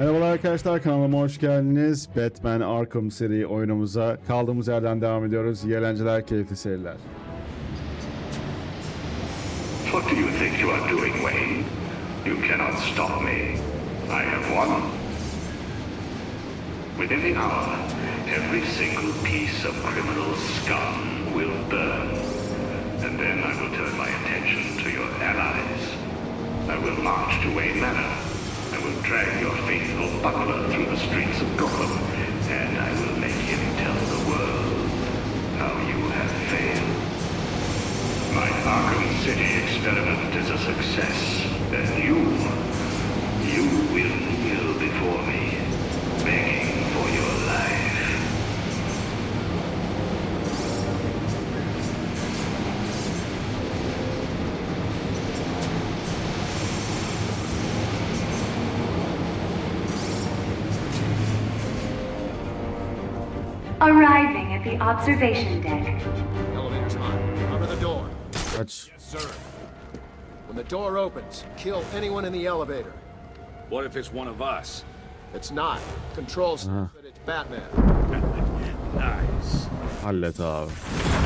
Merhabalar arkadaşlar kanalıma hoş geldiniz. Batman Arkham seri oyunumuza kaldığımız yerden devam ediyoruz. İyi keyifli seyirler. What do you think you are doing, Wayne? You cannot stop me. I have won. Within the hour, every single piece of criminal scum will burn. And then I will turn my attention to your allies. I will march to Wayne Manor. Buckler through the streets of Gotham. And I will make him tell the world how you have failed. My Arkham City experiment is a success, and you, you will kneel before me, begging for your life. Arriving at the observation deck. Elevator's hot. Cover the door. Kaç. Sir. When the door opens, kill anyone in the elevator. What if it's one of us? It's not. Control ah. says that it's Batman. Nice. Hallet abi.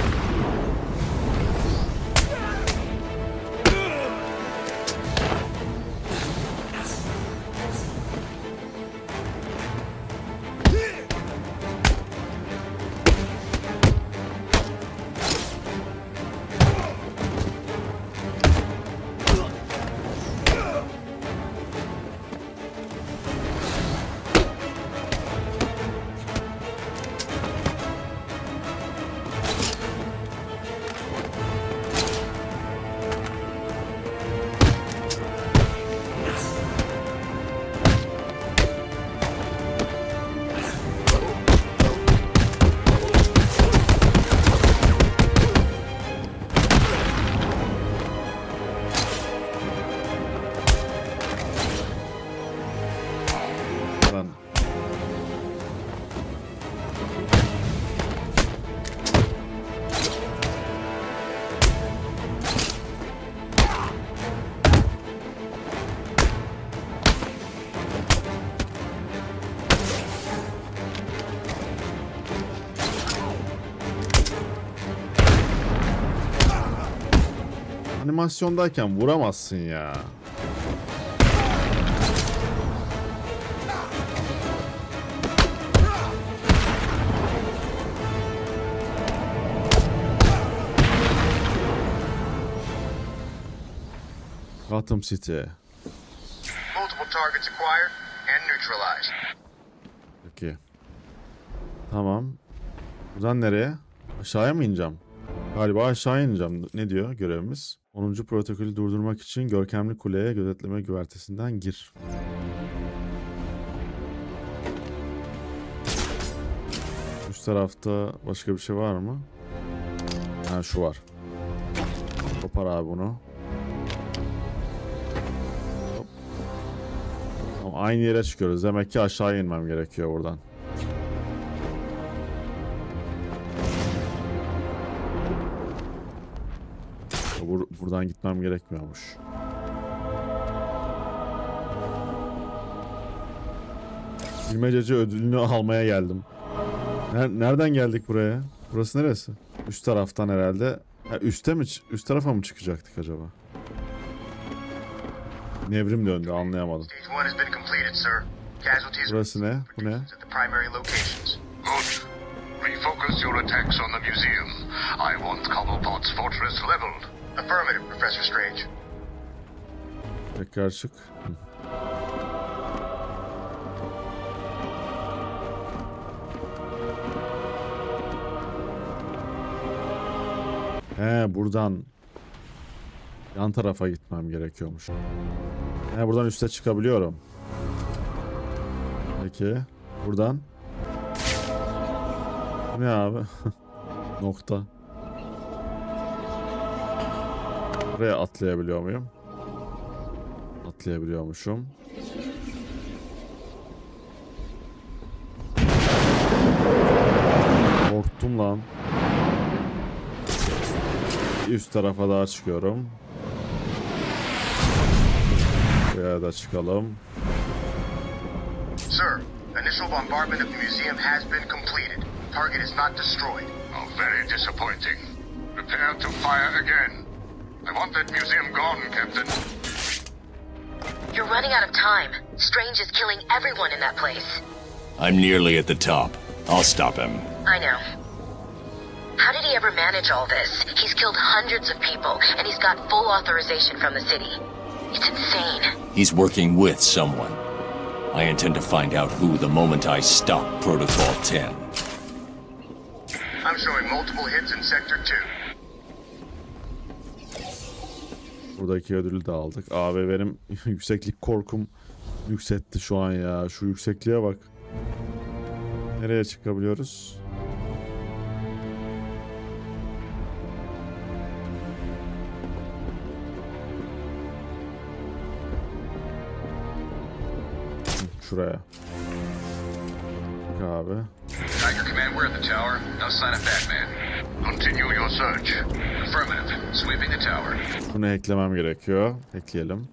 Animasyondayken vuramazsın ya. Gotham City. Multiple targets acquired and neutralized. Peki. Tamam. Buradan nereye? Aşağıya mı ineceğim? Galiba aşağı ineceğim. Ne diyor görevimiz? 10. protokolü durdurmak için görkemli kuleye gözetleme güvertesinden gir. Üst tarafta başka bir şey var mı? Ha şu var. Kopar abi bunu. Hop. Aynı yere çıkıyoruz. Demek ki aşağı inmem gerekiyor buradan. Bur- buradan gitmem gerekmiyormuş. Bilmececi ödülünü almaya geldim. Ner- nereden geldik buraya? Burası neresi? Üst taraftan herhalde. Ha, üste mi? Üst tarafa mı çıkacaktık acaba? Nevrim döndü anlayamadım. Burası ne? Bu ne? Refocus your attacks on the museum. I want Cobblepot's fortress leveled. Affirmative, Professor Strange. Tekrar çık. He buradan yan tarafa gitmem gerekiyormuş. He buradan üste çıkabiliyorum. Peki. Buradan. Bu Ne abi? Nokta. Buraya atlayabiliyor muyum? Atlayabiliyormuşum. Korktum lan. Üst tarafa daha çıkıyorum. Buraya da çıkalım. Sir, initial bombardment of the museum has been completed. Target is not destroyed. Oh, very disappointing. Prepare to fire again. I want that museum gone, Captain. You're running out of time. Strange is killing everyone in that place. I'm nearly at the top. I'll stop him. I know. How did he ever manage all this? He's killed hundreds of people, and he's got full authorization from the city. It's insane. He's working with someone. I intend to find out who the moment I stop Protocol 10. I'm showing multiple hits in Sector 2. Buradaki ödülü de aldık. Abi benim yükseklik korkum yükseltti şu an ya. Şu yüksekliğe bak. Nereye çıkabiliyoruz? Şuraya. Abi. Tiger Command, we're at the tower. No sign of Batman. Continue your search. Affirmative. Sweeping the tower. Bunu eklemem gerekiyor. Ekleyelim.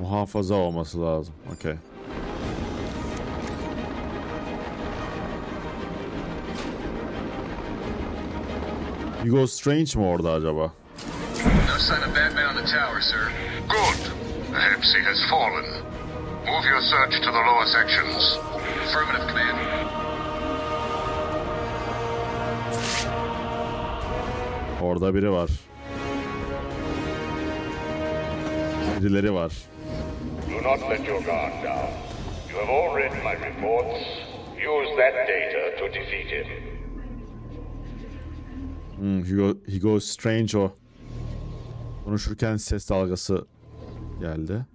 Muhafaza olması lazım. Okey. Hugo Strange mi orada acaba? No sign of Batman on the tower, sir. Good. Perhaps he has fallen. Move your search to the lower sections. Affirmative, Command. Orada biri var. Birileri var. Do not let your guard down. You have all read my reports. Use that data to defeat him. Hmm, Hugo, Hugo Strange o. Konuşurken ses dalgası geldi.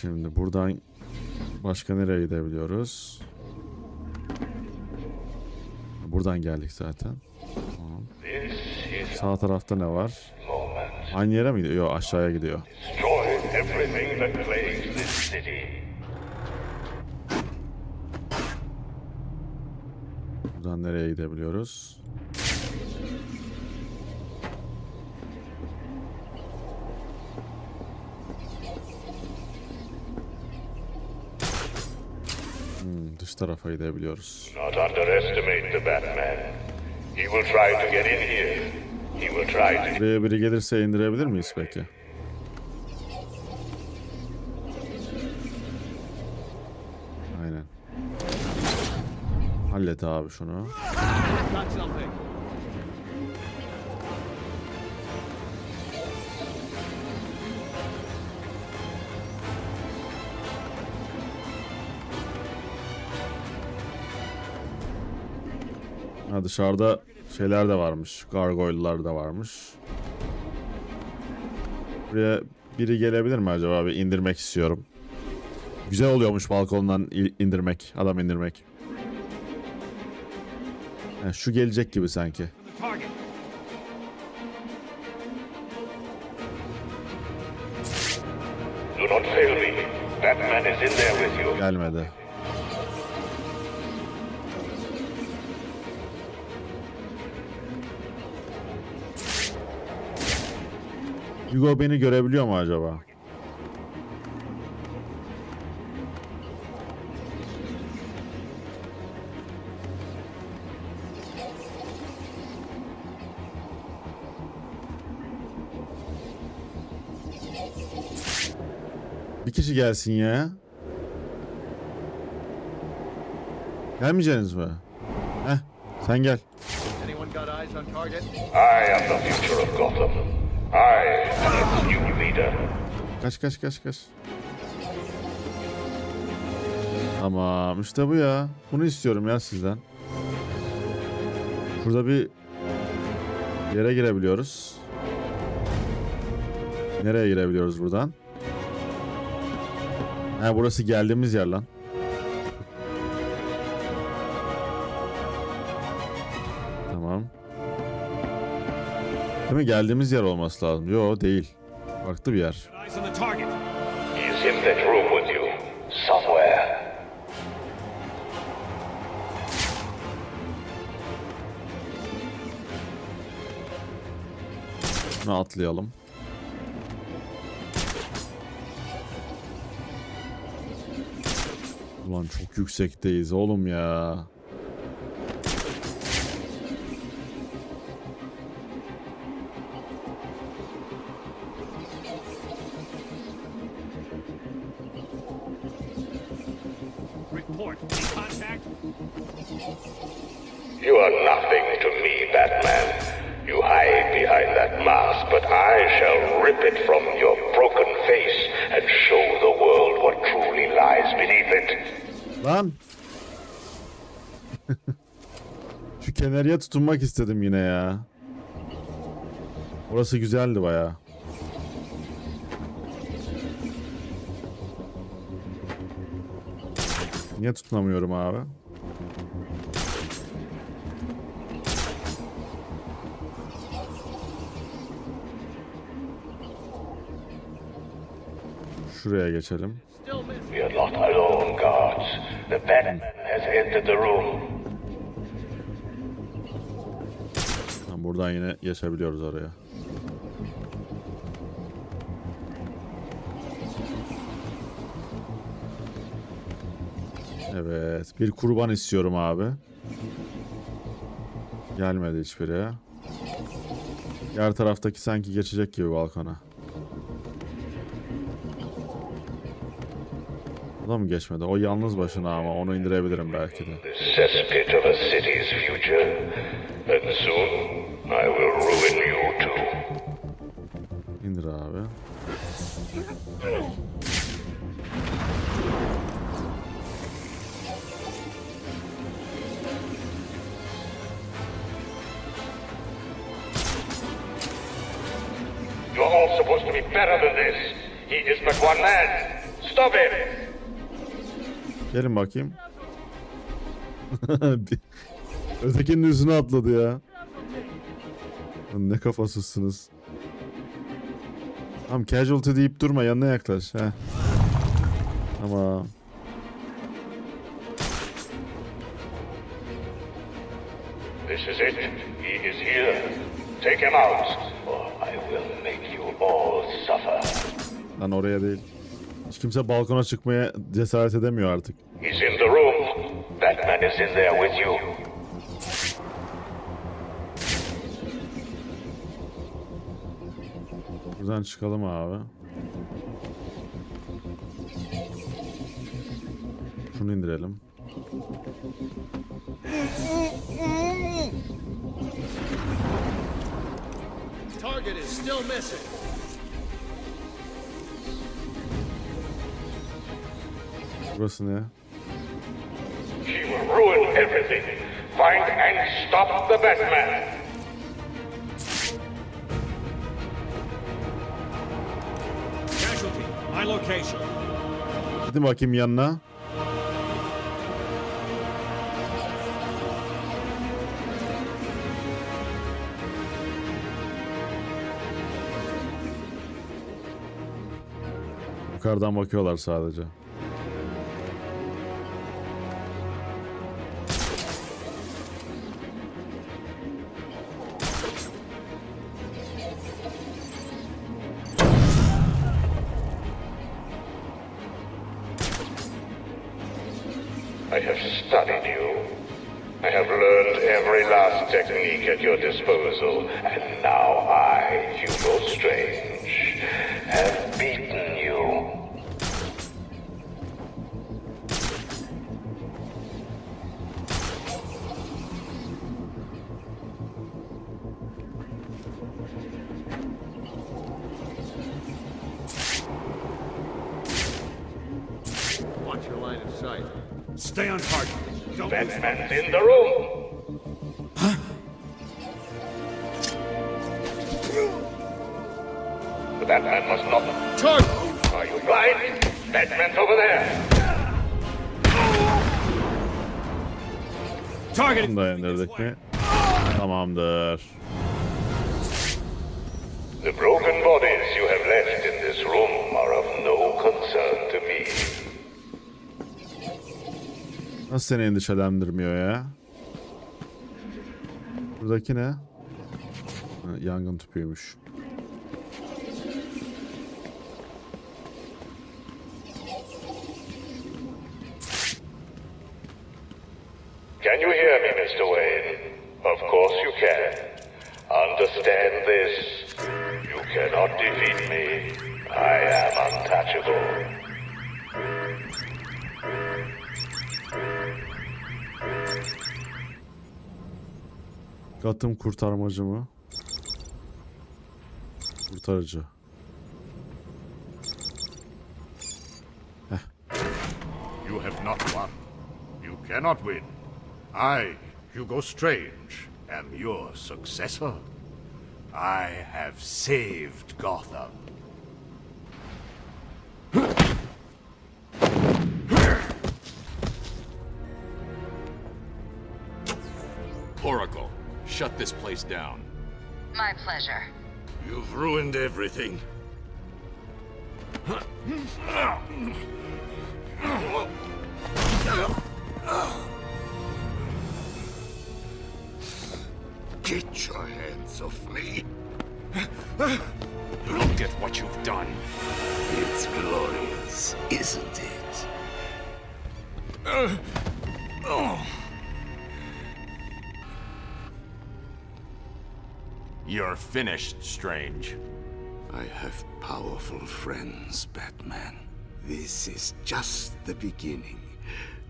Şimdi buradan başka nereye gidebiliyoruz? Buradan geldik zaten. Sağ tarafta ne var? Aynı yere mi gidiyor? Yok aşağıya gidiyor. Buradan nereye gidebiliyoruz? Hmm, dış tarafa gidebiliyoruz. Not underestimate the Batman. He will try to get in here. He will try to Buraya biri gelirse indirebilir miyiz peki? Aynen. Hallet abi şunu. Ha dışarıda şeyler de varmış. Gargoyle'lar da varmış. Buraya biri gelebilir mi acaba? Bir indirmek istiyorum. Güzel oluyormuş balkondan indirmek. Adam indirmek. Ha, şu gelecek gibi sanki. The Hugo beni görebiliyor mu acaba? Bir kişi gelsin ya. Gelmeyeceksiniz mi? Heh, sen gel. I am the future of Gotham. I am new leader. Kaç kaç kaç kaç. Tamam işte bu ya. Bunu istiyorum ya sizden. Şurada bir yere girebiliyoruz. Nereye girebiliyoruz buradan? Ha burası geldiğimiz yer lan. Değil mi? Geldiğimiz yer olması lazım. Yo değil. Farklı bir yer. Is. Ne atlayalım. Ulan çok yüksekteyiz oğlum ya. Report. Any contact? You are nothing to me, Batman. You hide behind that mask, but I shall rip it from your broken face and show the world what truly lies beneath it. Lan. Şu kenarıya tutunmak istedim yine ya. Orası güzeldi baya. Niye tutunamıyorum abi? Şuraya geçelim. Buradan yine geçebiliyoruz oraya. Evet. Bir kurban istiyorum abi. Gelmedi hiçbiri. Diğer taraftaki sanki geçecek gibi balkona. O da mı geçmedi? O yalnız başına ama onu indirebilirim belki de. Cesspit of a city's future. And soon I will ruin you one man. Stop him! Gelin bakayım. Ötekinin üstüne atladı ya. Ne kafasızsınız. Tamam casualty deyip durma yanına yaklaş. Heh. Tamam. This is it. He is here. Take him out, Lan oraya değil. Hiç kimse balkona çıkmaya cesaret edemiyor artık. He's in the room. Batman is in there with you. Buradan çıkalım abi. Şunu indirelim. Target is still missing. Burası ne? She will ruin everything. Find and stop the Batman. Casualty. My location. Gidin bakayım yanına. Yukarıdan bakıyorlar sadece. I, Hugo Strange, have beaten you. Watch your line of sight. Stay on target. Don't lose Batman's in the room. Bunu da indirdik mi? Tamamdır. The broken bodies you have left in this room are of no concern to me. Nasıl seni endişelendirmiyor ya? Buradaki ne? Ha, yangın tüpüymüş. This. You cannot defeat me. I am untouchable. Gotham kurtarmacı mı? Kurtarıcı. You have not won. You cannot win. I, Hugo Strange, am your successor. I have saved Gotham. Oracle, shut this place down. My pleasure. You've ruined everything. Get your hands off me. Look at what you've done. It's glorious, isn't it? You're finished, Strange. I have powerful friends, Batman. This is just the beginning.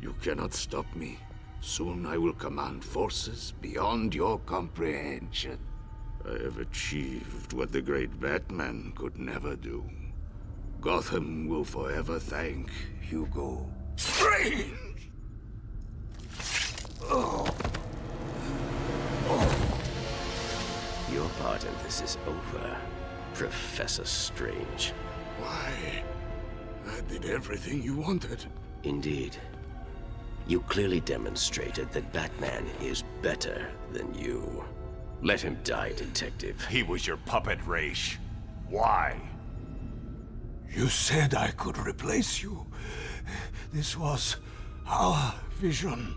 You cannot stop me. Soon I will command forces beyond your comprehension. I have achieved what the great Batman could never do. Gotham will forever thank Hugo. Strange! oh. Your part in this is over, Professor Strange. Why? I did everything you wanted. Indeed. You clearly demonstrated that Batman is better than you. Let him die, Detective. He was your puppet, Raish. Why? You said I could replace you. This was our vision.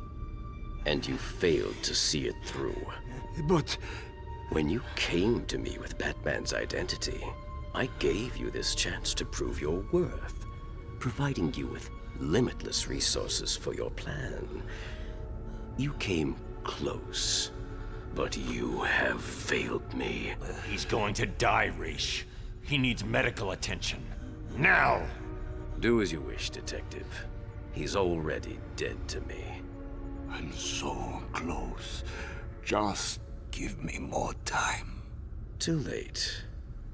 And you failed to see it through. But When you came to me with Batman's identity, I gave you this chance to prove your worth, providing you with limitless resources for your plan. You came close, but you have failed me. He's going to die, Raish. He needs medical attention. Now! Do as you wish, Detective. He's already dead to me. I'm so close. Just give me more time. Too late.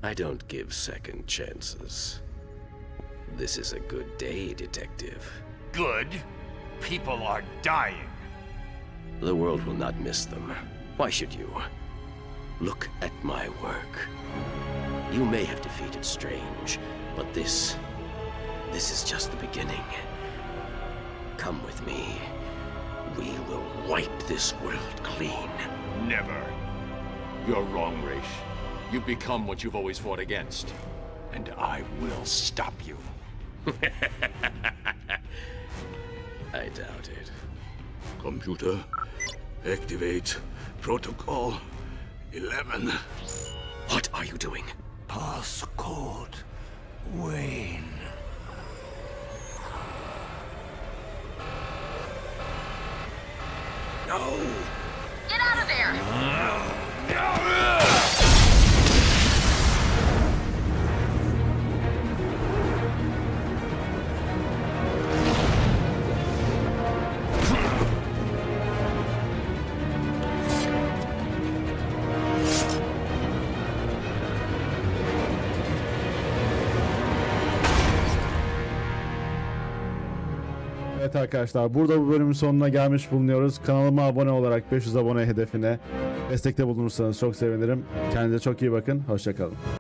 I don't give second chances. This is a good day, Detective. Good? People are dying. The world will not miss them. Why should you? Look at my work. You may have defeated Strange, but this. this is just the beginning. Come with me. We will wipe this world clean. Never. You're wrong, Raish. You've become what you've always fought against. And I will stop you. I doubt it. Computer, activate protocol 11. What are you doing? Passcode Wayne. Get Evet arkadaşlar burada bu bölümün sonuna gelmiş bulunuyoruz. Kanalıma abone olarak 500 abone hedefine destekte bulunursanız çok sevinirim. Kendinize çok iyi bakın. Hoşçakalın.